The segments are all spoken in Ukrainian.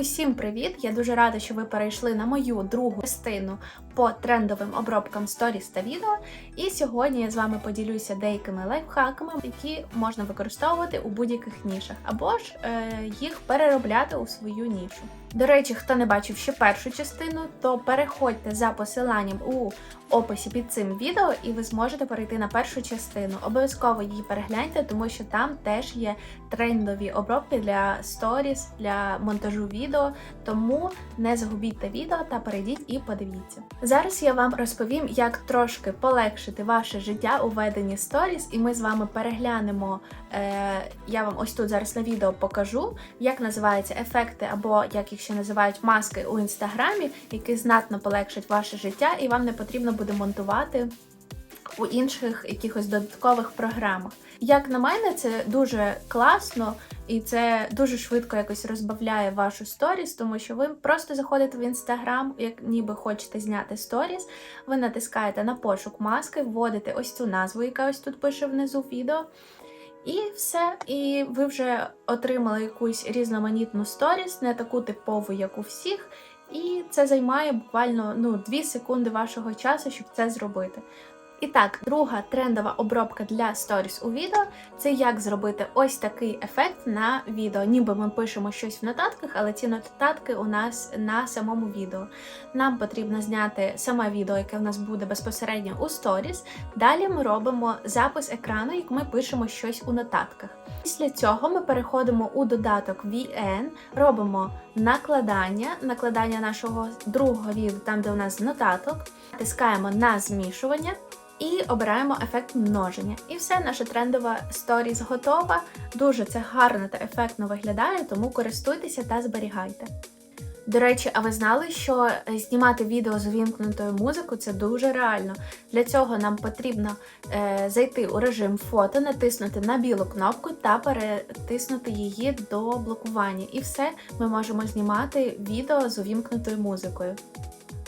Усім привіт! Я дуже рада, що ви перейшли на мою другу частину по трендовим обробкам сторіс та відео. І сьогодні я з вами поділюся деякими лайфхаками, які можна використовувати у будь-яких нішах, або ж е, їх переробляти у свою нішу. До речі, хто не бачив ще першу частину, то переходьте за посиланням у описі під цим відео, і ви зможете перейти на першу частину. Обов'язково її перегляньте, тому що там теж є трендові обробки для сторіс, для монтажу відео. Тому не загубіть те відео та перейдіть і подивіться. Зараз я вам розповім, як трошки полегшити ваше життя у веденні сторіс, і ми з вами переглянемо. Е, я вам ось тут зараз на відео покажу, як називаються ефекти, або як їх ще називають маски у інстаграмі, які знатно полегшать ваше життя, і вам не потрібно буде монтувати у інших якихось додаткових програмах. Як на мене, це дуже класно і це дуже швидко якось розбавляє вашу сторіс, тому що ви просто заходите в інстаграм, як ніби хочете зняти сторіс. Ви натискаєте на пошук маски, вводите ось цю назву, яка ось тут пише внизу відео. І все, і ви вже отримали якусь різноманітну сторіс, не таку типову, як у всіх. І це займає буквально ну, 2 секунди вашого часу, щоб це зробити. І так, друга трендова обробка для сторіс у відео це як зробити ось такий ефект на відео. Ніби ми пишемо щось в нотатках, але ці нотатки у нас на самому відео. Нам потрібно зняти саме відео, яке в нас буде безпосередньо у сторіс. Далі ми робимо запис екрану, як ми пишемо щось у нотатках. Після цього ми переходимо у додаток VN, робимо накладання, накладання нашого другого відео, там де у нас нотаток, тискаємо на змішування. І обираємо ефект множення. І все, наша трендова сторіс готова. Дуже це гарно та ефектно виглядає, тому користуйтеся та зберігайте. До речі, а ви знали, що е, знімати відео з увімкнутою музикою це дуже реально. Для цього нам потрібно е, зайти у режим фото, натиснути на білу кнопку та перетиснути її до блокування. І все, ми можемо знімати відео з увімкнутою музикою.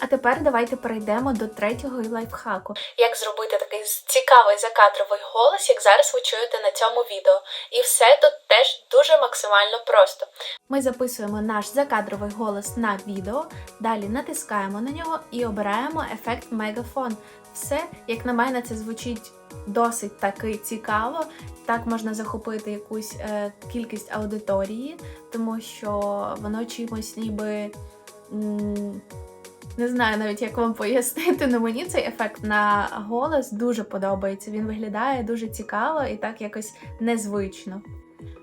А тепер давайте перейдемо до третього лайфхаку. Як зробити такий цікавий закадровий голос, як зараз ви чуєте на цьому відео. І все тут теж дуже максимально просто. Ми записуємо наш закадровий голос на відео, далі натискаємо на нього і обираємо ефект мегафон. Все, як на мене, це звучить досить таки цікаво. Так можна захопити якусь е, кількість аудиторії, тому що воно чимось ніби. М не знаю навіть, як вам пояснити, але мені цей ефект на голос дуже подобається. Він виглядає дуже цікаво і так якось незвично.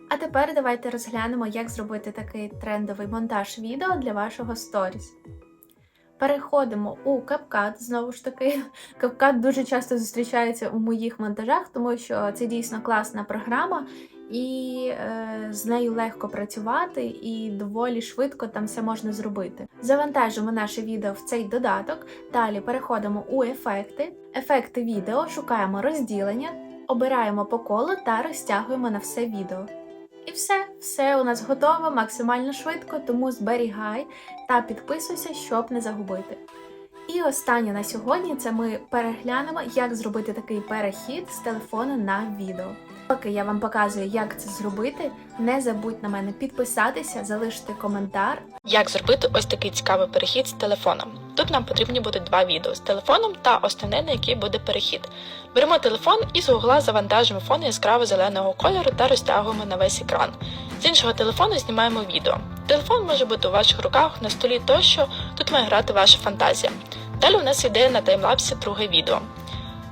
А тепер давайте розглянемо, як зробити такий трендовий монтаж відео для вашого сторіс. Переходимо у CapCut, знову ж таки, CapCut дуже часто зустрічається у моїх монтажах, тому що це дійсно класна програма, і е, з нею легко працювати, і доволі швидко там все можна зробити. Завантажимо наше відео в цей додаток. Далі переходимо у ефекти, ефекти відео, шукаємо розділення, обираємо по колу та розтягуємо на все відео. І все, все у нас готово максимально швидко, тому зберігай та підписуйся, щоб не загубити. І останнє на сьогодні це ми переглянемо, як зробити такий перехід з телефону на відео. Поки я вам показую, як це зробити, не забудь на мене підписатися, залишити коментар. Як зробити ось такий цікавий перехід з телефоном? Тут нам потрібні будуть два відео з телефоном та основне, на який буде перехід. Беремо телефон і з гугла завантажимо фон яскраво зеленого кольору та розтягуємо на весь екран. З іншого телефону знімаємо відео. Телефон може бути у ваших руках, на столі тощо, тут має грати ваша фантазія. Далі у нас йде на таймлапсі друге відео.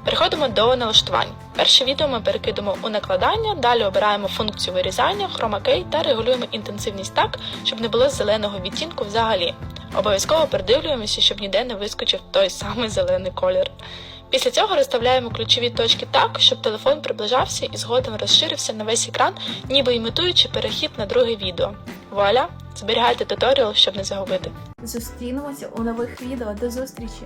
Переходимо до налаштувань. Перше відео ми перекидемо у накладання, далі обираємо функцію вирізання, Key та регулюємо інтенсивність так, щоб не було зеленого відтінку взагалі. Обов'язково передивлюємося, щоб ніде не вискочив той самий зелений колір. Після цього розставляємо ключові точки так, щоб телефон приближався і згодом розширився на весь екран, ніби імітуючи перехід на друге відео. Вуаля! Зберігайте туторіал, щоб не загубити. Зустрінемося у нових відео. До зустрічі!